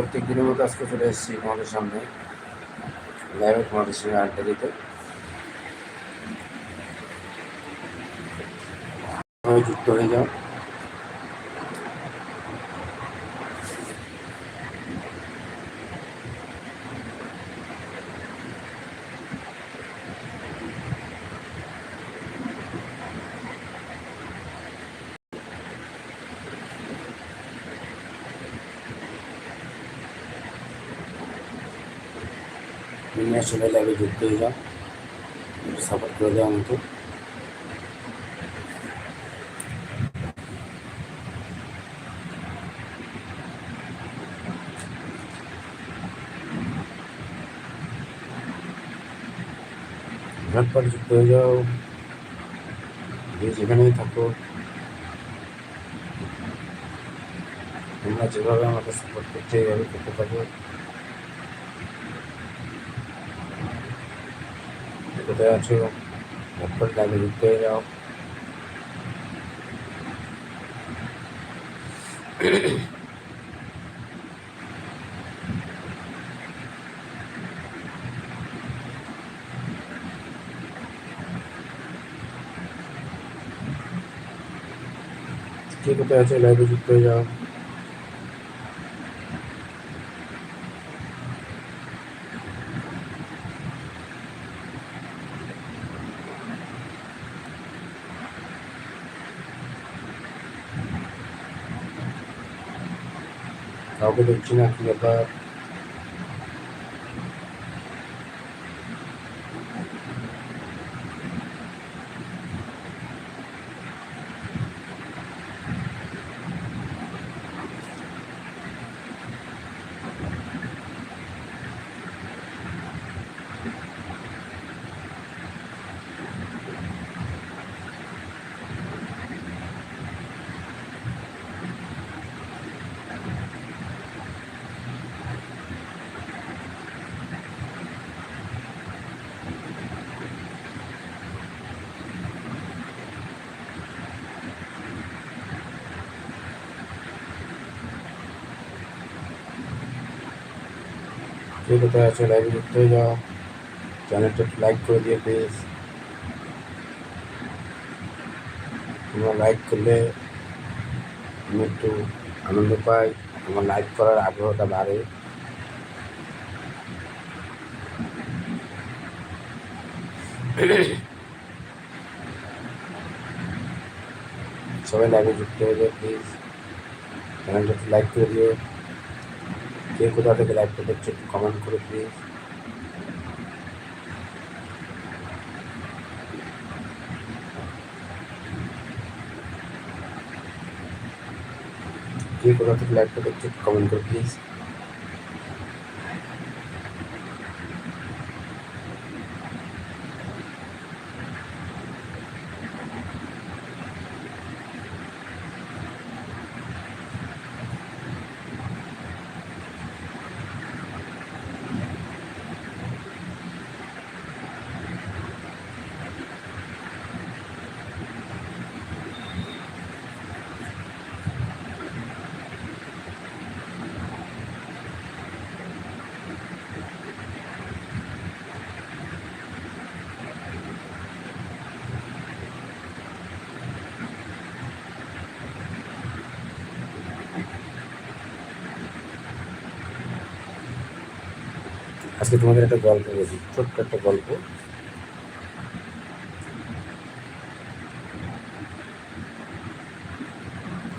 প্রত্যেক দিনের মতো আজকে চলে এসেছি তোমাদের সামনে। লাইভে তোমাদের সঙ্গে আড্ডা দিতে। যুক্ত হয়ে যাও। তুমি আসলে লাইভে যুক্ত হয়ে যাও একটু সাপোর্ট করে দেওয়া আমাকে ঝটপট যুক্ত হয়ে যাও যে যেখানেই থাকো তোমরা যেভাবে আমাকে সাপোর্ট করতে এইভাবে করতে পারব কোথায় আছো ঝটপট লাইভে যুক্ত হয়ে যাও কে কোথায় আছে লাইভে যুক্ত হয়ে যাও কাউকে দেখছি না কি ব্যাপার কে কোথায় আছো লাইভে যুক্ত হয়ে যাও চ্যানেলটা লাইক করে দিয়ে প্লিজ। তোমরা লাইক করলে আমি একটু আনন্দ পাই, আমার লাইক করার আগ্রহটা বাড়ে। সবাই লাইভে যুক্ত হয়ে যাও, প্লিজ। চ্যানেলটা লাইক করে দিও। কে কোথা থেকে লাইভটা দেখছ একটু কমেন্ট করে প্লিজ কে কোথা থেকে লাইভটা দেখছ একটু কমেন্ট করে প্লিজ আজকে তোমাদের একটা গল্প বলি, ছোট্ট একটা গল্প।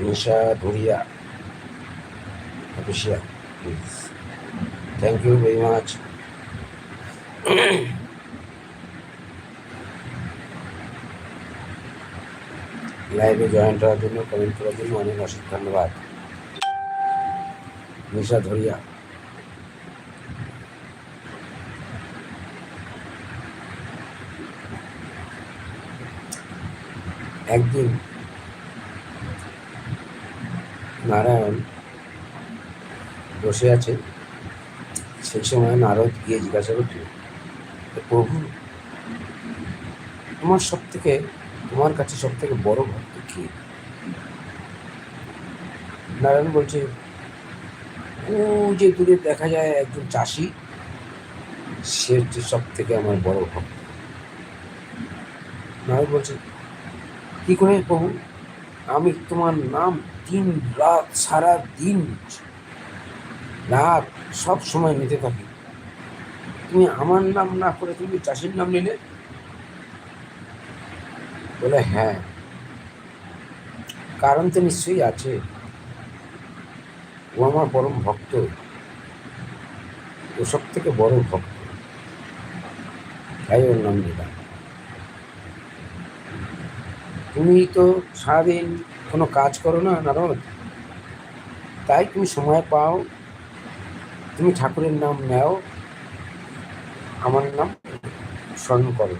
Nisha Dhuria, official please thank you very much লাইভে জয়েন হওয়ার জন্য কমেন্ট করার জন্য অনেক অশেষ ধন্যবাদ। নিশা ধরিয়া একদিন নারায়ণ বসে আছে, সেই সময় নারদ গিয়ে জিজ্ঞাসা করছিল "হে প্রভু, তোমার সব থেকে তোমার কাছে সব থেকে বড় ভক্ত কি? নারায়ণ বলছে, ও যে দূরে দেখা যায় একজন চাষি, সে হচ্ছে সব থেকে আমার বড় ভক্ত। নারদ বলছে কি করে প্রভু আমি তোমার নাম দিন, রাত, সারা দিন রাত সব সময় নিতে থাকি। তুমি আমার নাম না করে তুমি চাষির নাম নিলে? বলে হ্যাঁ। কারণ তো নিশ্চয়ই আছে। ও আমার পরম ভক্ত। ও সব থেকে বড় ভক্ত। তাই ওর নাম নিলাম। তুমি তো সারাদিন কোনো কাজ করো না, নারদ। তাই তুমি সময় পাও। তুমি ঠাকুরের নাম নেও। আমার নাম স্মরণ করো।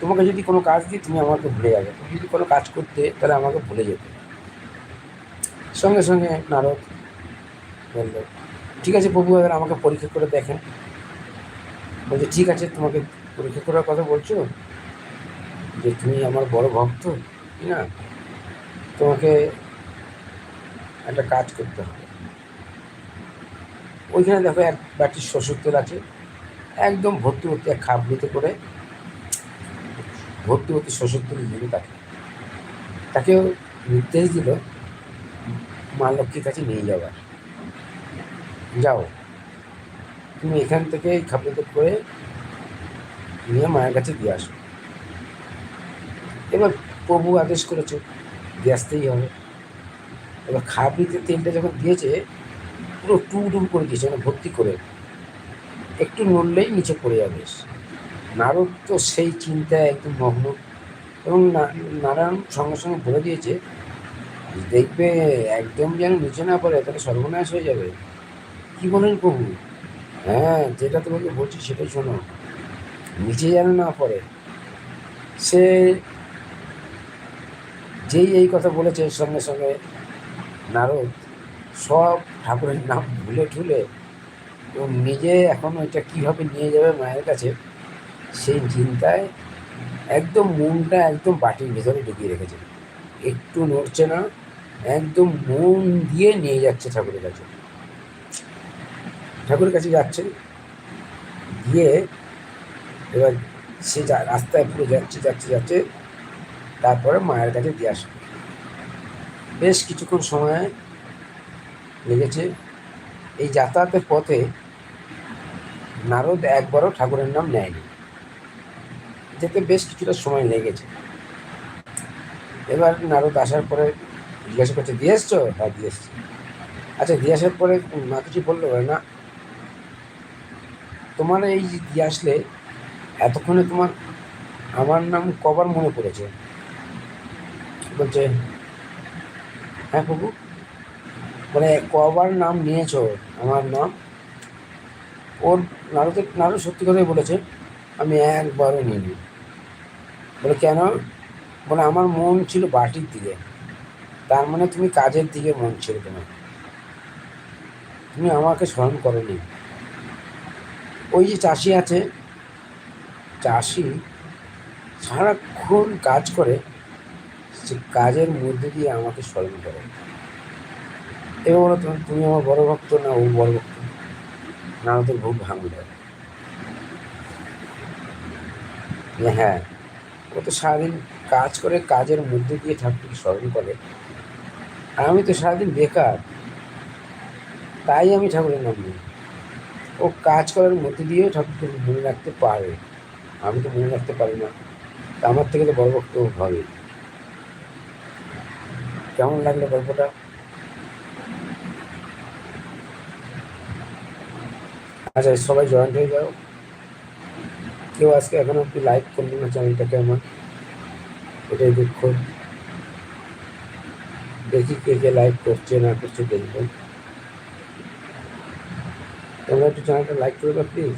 তোমাকে যদি কোনো কাজ দিই তুমি আমাকে ভুলে যাবে, তুমি যদি কোনো কাজ করতে, তাহলে আমাকে ভুলে যেতে। সঙ্গে সঙ্গে নারদ বলল, ঠিক আছে প্রভু, এবার আমাকে পরীক্ষা করে দেখেন। বলছে, ঠিক আছে, তোমাকে পরীক্ষা করার কথা বলছো? যে তুমি আমার বড় ভক্ত, না? তোমাকে একটা কাজ করতে হবে। ওইখানে দেখো এক বাটির শ্বশুর তেল আছে, একদম ভর্তি ভর্তি এক খাবলিতে করে ভর্তি ভর্তি শ্বশুর দিল তাকে। তাকেও নির্দেশ দিল, মা লক্ষ্মীর কাছে নিয়ে যাওয়ার। যাও, তুমি এখান থেকে খাবলিতে করে নিয়ে মায়ের কাছে দিয়ে আসো। এবার প্রভু আদেশ করেছে গ্যাসতেই হবে। এবার খাবলিতে তেলটা যখন দিয়েছে, পুরো টু টুম করে দিয়েছে মানে ভর্তি করে। একটু নড়লেই নিচে পড়ে যাবে। নারদ তো সেই চিন্তায় একদম মগ্ন। এবং নারায়ণ সঙ্গে সঙ্গে বলে দিয়েছে, দেখবে একদম যেন নিচে না পড়ে, তাহলে সর্বনাশ হয়ে যাবে। কি বলেন প্রভু? হ্যাঁ যেটা তোমাকে বলছি সেটাই শোনো। নিচে যেন না পড়ে। সে যেই এই কথা বলেছে সঙ্গে সঙ্গে নারদ, সব ঠাকুরের নাম ভুলে ঠুলে ও নিজে এখন ওইটা কীভাবে নিয়ে যাবে মায়ের কাছে, সেই চিন্তায় একদম মনটা একদম বাটির ভেতরে ঢুকিয়ে রেখেছে একটু নড়ছে না, একদম মন দিয়ে নিয়ে যাচ্ছে ঠাকুরের কাছে। ঠাকুরের কাছে যাচ্ছে, গিয়ে এবার সে যা রাস্তায় পুরো যাচ্ছে যাচ্ছে যাচ্ছে তারপরে মায়ের কাছে দিয়ে আসবে বেশ কিছুক্ষণ সময় লেগেছে। এই যাতায়াতের পথে নারদ একবারও ঠাকুরের নাম নেয়নি। যেতে বেশ কিছুটা সময় লেগেছে। এবার নারদ আসার পরে, জিজ্ঞাসা করছে, দিয়ে এসছো? হ্যাঁ দিয়ে এসছি। আচ্ছা দিয়ে আসার পরে মা কিছু বলল, না, তোমার এই দিয়ে আসলে, এতক্ষণে তোমার, আমার নাম কবার মনে পড়েছে? বলছে হ্যাঁ প্রভু মানে কবার নাম নিয়েছো? আমার নাম? ওর নারদের নারদ সত্যি কথাই বলেছে, আমি একবারও নিইনি। বলে, কেন? বলে, আমার মন ছিল বাটির দিকে। তার মানে তুমি কাজের দিকে মন ছিল তোমার। তুমি আমাকে স্মরণ করনি। ওই যে চাষি আছে, চাষি সারাক্ষণ কাজ করে সে কাজের মধ্যে দিয়ে আমাকে স্মরণ করে। এবং বলো তুমি তুমি আমার বড় ভক্ত না ও বড় ভক্ত? না ওদের ভুল ভাঙল হ্যাঁ ও তো সারাদিন কাজ করে, কাজের মধ্যে দিয়ে ঠাকুরকে স্মরণ করে। আমি তো সারাদিন বেকার, তাই আমি ঠাকুরের নাম নিই। ও কাজ করার মধ্যে দিয়েও ঠাকুরকে মনে রাখতে পারে। আমি তো মনে রাখতে পারি না। আমার থেকে তো বড় ভক্ত হবে কেমন লাগল গল্পটা? আচ্ছা সবাই জয়েন্ট হয়ে যাও। কেউ আজকে এখনও একটু লাইক করল না চ্যানেলটাকে আমার? এটাই দুঃখ। দেখি কে কে লাইক করছে, না করছে, দেখব। তোমরা একটু চ্যানেলটা লাইক করে দাও প্লিজ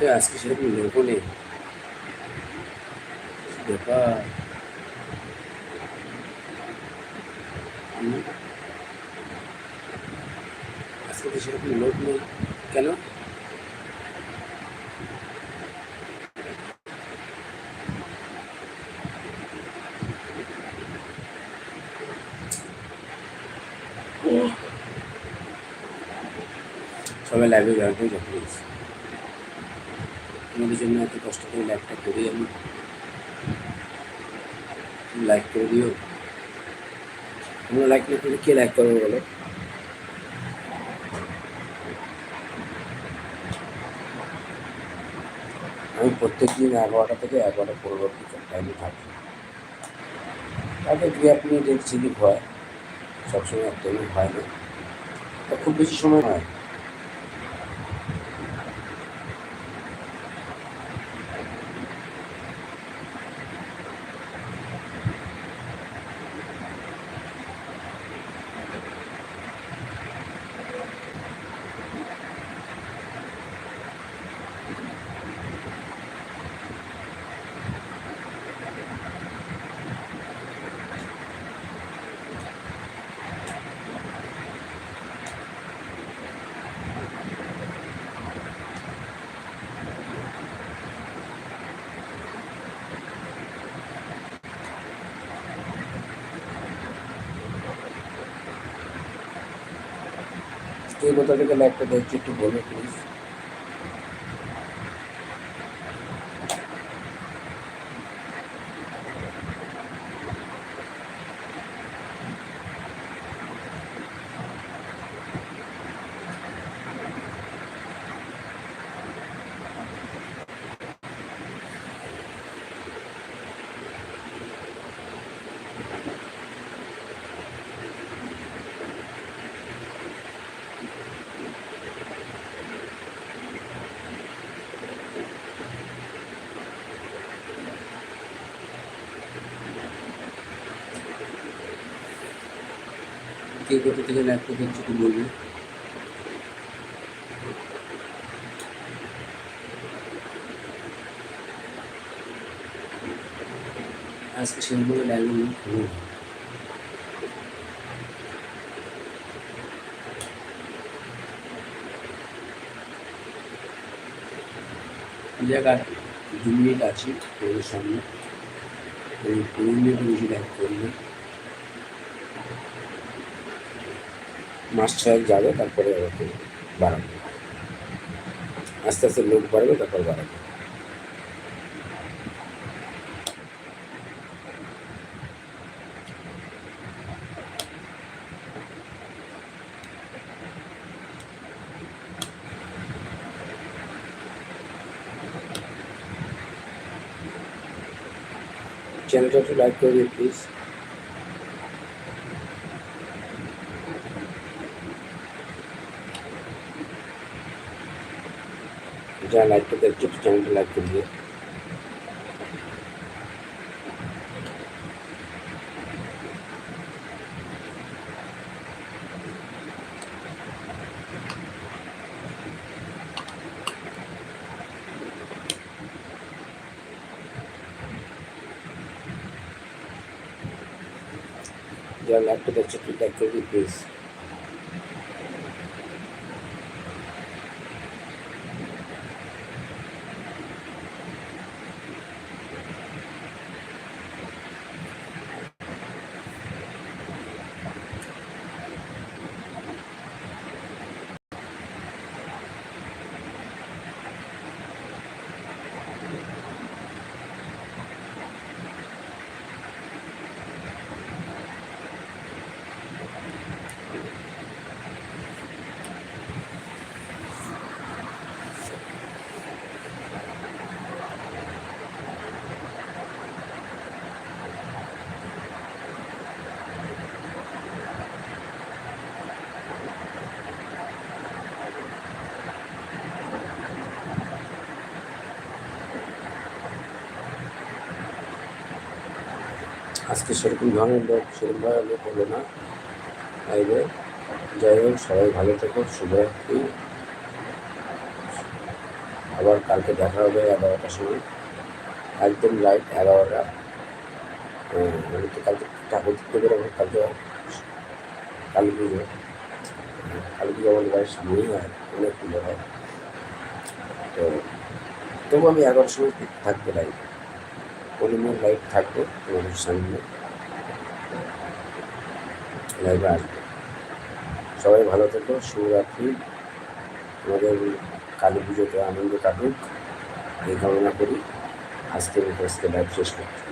তো আজকে সেরকম লোকও নেই ব্যাপার হুম। সেরকম লোক নেই কেন সবাই লাইভে জয়েন হয়ে যাবে তোমাদের জন্য এত কষ্ট করে লাইভটা করি আমি। লাইক করে দিও। লাইক না করলে কে লাইক করবে বলো? আমি প্রত্যেক দিন এগারোটা থেকে এগারোটা পরবর্তী টাইমে থাকি তাতে দু এক মিনিট স্লিপ হয় সবসময় একদমই হয় না। খুব বেশি সময় হয় কে কোথা থেকে লাইভটা দেখছি একটু বলো প্লিজ কে কোথা থেকে লাইভটা দেখছি একটু বলবে? আজকে নেই। জায়গা দু মিনিট আছে তোমাদের সামনে। আমি পনেরো মিনিট বেশি করব মাস ছয়েক যাবে, তারপরে ওকে বাড়াবো। আস্তে আস্তে লোক বাড়বে, তারপর বাড়াবো। চ্যানেলটা একটু লাইক করে দিন প্লিজ যারা লাইকটা দেখছ চ্যানেলটা লাইক করে দিয়ে যারা লাইকটা দেখছ লাইক করে দিই প্লিজ আজকে সেরকম ধরনের লোক সেরকমভাবে লোক হলো না। লাইভে যাই হোক, সবাই ভালো থেকো শুভরাত্রি আবার কালকে দেখা হবে এগারোটার সময়। একদম লাইট এগারোটা। মানে তো কালকে ঠাকুর দিতে বেরোবো, কালকে কালী পুজো। কালী পুজো আমাদের বাড়ির সামনেই হয়, অনেক পুজো হয়। তো, তবু আমি এগারোটার সময় থাকতে লাইভ পরিমাণ লাইভ থাকবে তোমাদের সামনে। লাইভে আসবে। সবাই ভালো থেকো শিবরাত্রি তোমাদের কালী পুজোতে আনন্দ কাটুক, এই কামনা করি। আজকের আজকে লাইভ শেষ করছি।